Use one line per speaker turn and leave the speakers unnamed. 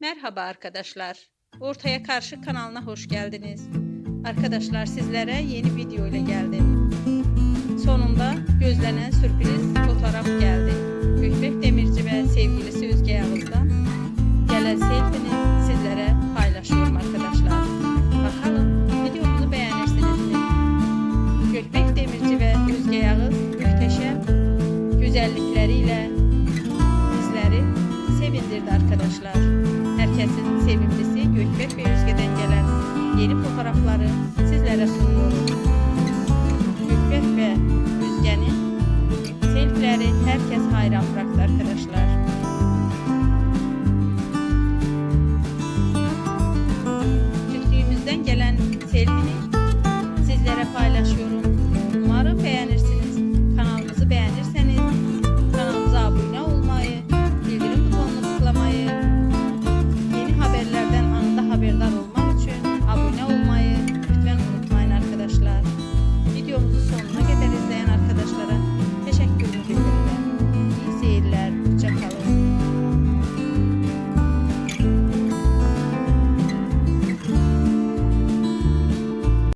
Merhaba arkadaşlar. Ortaya Karşı kanalına hoş geldiniz. Arkadaşlar sizlere yeni video ile geldim. Sonunda gözlenen sürpriz fotoğraf geldi. Gökbek Demirci ve sevgilisi Özge Yağız'dan gelen selfie'ni sizlere paylaşıyorum arkadaşlar. Bakalım videomuzu beğenirsiniz mi? Gökbek Demirci ve Özge Yağız muhteşem güzellikleriyle bizleri sevindirdi arkadaşlar. Mersin'in sevimlisi Gökbek ve Özge'den gelen yeni fotoğrafları sizlere sunuyoruz. Gökbek ve Özge'nin selfileri herkes hayran bırakıyor. verdad.